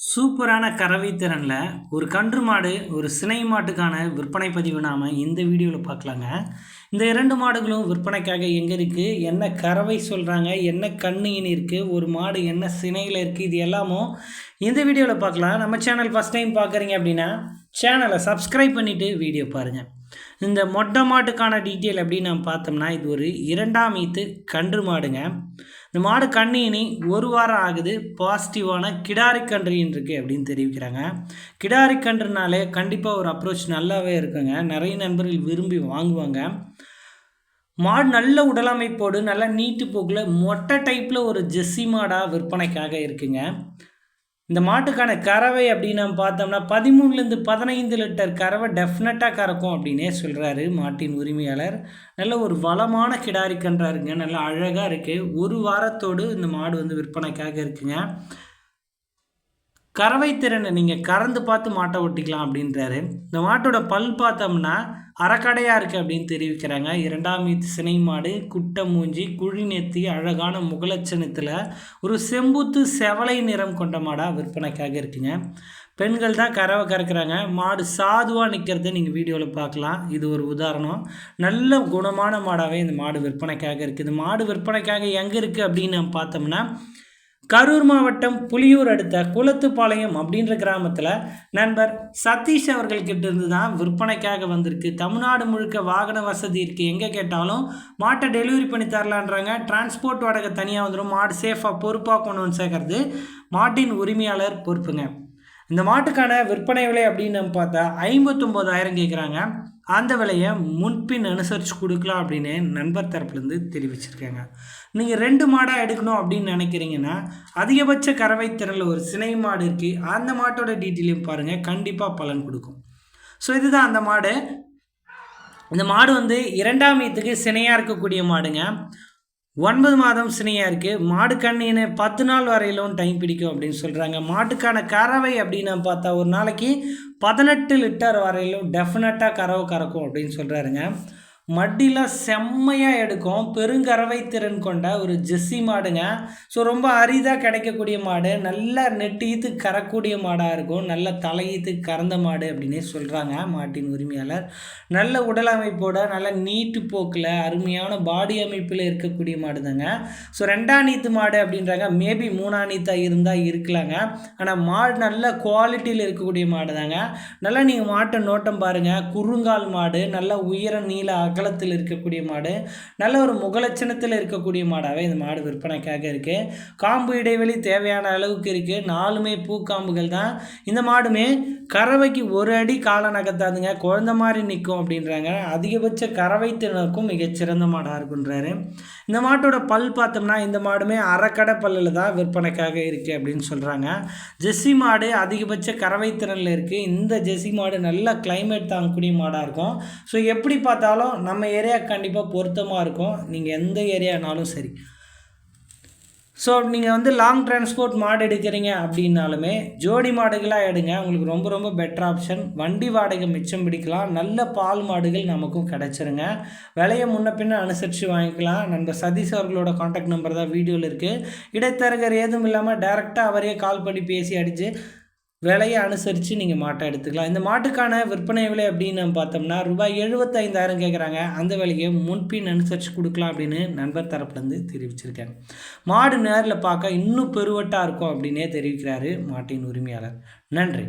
சூப்பரான கறவை திறனில் ஒரு கன்று மாடு ஒரு சினை மாட்டுக்கான விற்பனை பதிவு நாம் இந்த வீடியோவில் பார்க்கலாங்க. இந்த இரண்டு மாடுகளும் விற்பனைக்காக எங்கே இருக்குது என்ன கறவை சொல்கிறாங்க என்ன கண்ணு இனி இருக்குது ஒரு மாடு என்ன சினையில் இருக்குது இது எல்லாமும் இந்த வீடியோவில் பார்க்கலாம். நம்ம சேனல் ஃபஸ்ட் டைம் பார்க்குறீங்க அப்படின்னா சேனலை சப்ஸ்கிரைப் பண்ணிவிட்டு வீடியோ பாருங்கள் இந்த மொட்டை மாட்டுக்கான டீட்டெயில் அப்படின்னு நம்ம பார்த்தோம்னா இது ஒரு இரண்டாம் ஈத்து கன்று மாடுங்க. இந்த மாடு கண்ணினி ஒரு வாரம் ஆகுது. பாசிட்டிவான கிடாரி கன்றுன்னு இருக்குது அப்படின்னு தெரிவிக்கிறாங்க. கிடாரி கன்றுனாலே கண்டிப்பாக ஒரு அப்ரோச் நல்லாவே இருக்குங்க. நிறைய நண்பர்கள் விரும்பி வாங்குவாங்க. மாடு நல்ல உடலமைப்போடு நல்ல நீட்டு போக்கில் மொட்டை டைப்பில் ஒரு ஜெஸ்ஸி மாடாக விற்பனைக்காக இருக்குங்க. இந்த மாட்டுக்கான கறவை அப்படின்னு நம்ம பார்த்தோம்னா பதிமூணுலேருந்து பதினைந்து லிட்டர் கறவை டெஃபினட்டாக கறக்கும் அப்படின்னே சொல்கிறாரு மாட்டின் உரிமையாளர். நல்ல ஒரு வளமான கிடாரி கன்றாருங்க. நல்லா அழகாக இருக்குது ஒரு வாரத்தோடு இந்த மாடு வந்து விற்பனைக்காக இருக்குங்க. கறவை திறனை நீங்கள் கறந்து பார்த்து மாட்டை ஒட்டிக்கலாம் அப்படின்றாரு. இந்த மாட்டோட பல் பார்த்தோம்னா அறக்கடையாக இருக்குது அப்படின்னு தெரிவிக்கிறாங்க. இரண்டாம் சினை மாடு குட்டை மூஞ்சி குழி நெத்தி அழகான முகலட்சணத்தில் ஒரு செம்புத்து செவலை நிறம் கொண்ட மாடாக விற்பனைக்காக இருக்குங்க. பெண்கள் தான் கறவை கறக்குறாங்க. மாடு சாதுவாக நிற்கிறத நீங்கள் வீடியோவில் பார்க்கலாம். இது ஒரு உதாரணம். நல்ல குணமான மாடாகவே இந்த மாடு விற்பனைக்காக இருக்குது இந்த மாடு விற்பனைக்காக எங்கே இருக்குது அப்படின்னு நம்ம பார்த்தோம்னா கரூர் மாவட்டம் புலியூர் அடுத்த குளத்துப்பாளையம் அப்படின்ற கிராமத்தில் நண்பர் சதீஷ் அவர்கள்கிட்ட இருந்து தான் விற்பனைக்காக வந்திருக்கு. தமிழ்நாடு முழுக்க வாகன வசதி இருக்குது எங்கே கேட்டாலும் மாட்டை டெலிவரி பண்ணி தரலான்றாங்க. டிரான்ஸ்போர்ட் வாடகை தனியாக வந்துடும் மாடு சேஃபாக பொறுப்பாக கொண்டு வந்து சேர்க்கறது மாட்டின் உரிமையாளர் பொறுப்புங்க. இந்த மாட்டுக்கான விற்பனை விலை அப்படின்னு நம்ம பார்த்தா ஐம்பத்தொம்போதாயிரம் கேட்குறாங்க. அந்த விலையை முன்பின் அனுசரித்து கொடுக்கலாம் அப்படின்னு நண்பர் தரப்புலேருந்து தெரிவிச்சிருக்காங்க. நீங்கள் ரெண்டு மாடாக எடுக்கணும் அப்படின்னு நினைக்கிறீங்கன்னா அதிகபட்ச கறவை திறனில் ஒரு சினை மாடு இருக்குது அந்த மாட்டோட டீட்டெயிலையும் பாருங்கள் கண்டிப்பாக பலன் கொடுக்கும். ஸோ இதுதான் அந்த மாடு. இந்த மாடு வந்து இரண்டாம் ஈத்துக்கு சினையாக இருக்கக்கூடிய மாடுங்க. ஒன்பது மாதம் சினையாக இருக்குது மாடு கண்ணின்னு பத்து நாள் வரையிலும் டைம் பிடிக்கும் அப்படின்னு சொல்கிறாங்க மாட்டுக்கான கறவை அப்படின்னு பார்த்தா ஒரு நாளைக்கு பதினெட்டு லிட்டர் வரையிலும் டெஃபினட்டாக கறவை கறக்கும் அப்படின்னு சொல்கிறாருங்க மட்டிலாம் செம்மையாக எடுக்கும். பெருங்கறவை திறன் கொண்ட ஒரு ஜெஸ்ஸி மாடுங்க. ஸோ ரொம்ப அரிதாக கிடைக்கக்கூடிய மாடு. நல்ல நெட்டீத்து கறக்கூடிய மாடாக இருக்கும். நல்ல தலையீத்து கறந்த மாடு அப்படின்னே சொல்கிறாங்க மாட்டின் உரிமையாளர். நல்ல உடல் அமைப்போட நல்ல நீட்டு போக்கில் அருமையான பாடி அமைப்பில் இருக்கக்கூடிய மாடு தாங்க ஸோ ரெண்டாம் நீத்து மாடு அப்படின்றாங்க. மேபி மூணாம் நீத்தாக இருந்தால் இருக்கலாங்க. ஆனால் மாடு நல்ல குவாலிட்டியில் இருக்கக்கூடிய மாடு தாங்க நல்லா நீங்கள் மாட்டை நோட்டம் பாருங்கள் குறுங்கால் மாடு. நல்ல உயர நீள அகலத்தில் இருக்கக்கூடிய மாடு நல்ல ஒரு முகலட்சணத்தில் இருக்கக்கூடிய மாடாகவே இந்த மாடு விற்பனைக்காக இருக்குது காம்பு இடைவெளி தேவையான அளவுக்கு இருக்குது நாலுமே பூக்காம்புகள் தான். இந்த மாடுமே கறவைக்கு ஒரு அடி கால நகர்த்தாதுங்க. குழந்த மாதிரி நிற்கும் அப்படின்றாங்க. அதிகபட்ச கறவை திறனுக்கும் மிகச்சிறந்த மாடாக இருக்குன்றாரு. இந்த மாட்டோட பல் பார்த்தோம்னா இந்த மாடுமே அரைக்கடை பல்லில் தான் விற்பனைக்காக இருக்குது அப்படின்னு சொல்கிறாங்க ஜெஸ்ஸி மாடு அதிகபட்ச கறவை திறனில் இருக்குது இந்த ஜெஸ்ஸி மாடு நல்ல கிளைமேட் தாங்கக்கூடிய மாடாக இருக்கும். ஸோ எப்படி பார்த்தாலும் நம்ம ஏரியா கண்டிப்பாக பொருத்தமாக இருக்கும். நீங்கள் எந்த ஏரியானாலும் சரி. ஸோ நீங்கள் வந்து லாங் டிரான்ஸ்போர்ட் மாடு எடுக்கிறீங்க அப்படின்னாலுமே ஜோடி மாடுகளாக எடுங்க. உங்களுக்கு ரொம்ப ரொம்ப பெட்டர் ஆப்ஷன் வண்டி வாடகை மிச்சம் பிடிக்கலாம். நல்ல பால் மாடுகள் நமக்கும் கிடச்சிருங்க. விலையை முன்ன பின்ன அனுசரித்து வாங்கிக்கலாம். நம்ம சதீஷ் அவர்களோட காண்டாக்ட் நம்பர் தான் வீடியோவில் இருக்குது இடைத்தரகர் ஏதும் இல்லாமல் டேரெக்டாக அவரே கால் பண்ணி பேசி அடித்து விலையை அனுசரித்து நீங்கள் மாட்டை எடுத்துக்கலாம். இந்த மாட்டுக்கான விற்பனை விலை அப்படின்னு நம்ம பார்த்தோம்னா ரூபாய் எழுபத்தைந்தாயிரம் கேட்குறாங்க அந்த விலையை முன்பின் அனுசரித்து கொடுக்கலாம் அப்படின்னு நண்பர் தரப்புலேருந்து தெரிவிச்சிருக்காங்க. மாடு நேரில் பார்க்க இன்னும் பெருவட்டாக இருக்கும் அப்படின்னே தெரிவிக்கிறாரு மாட்டின் உரிமையாளர். நன்றி.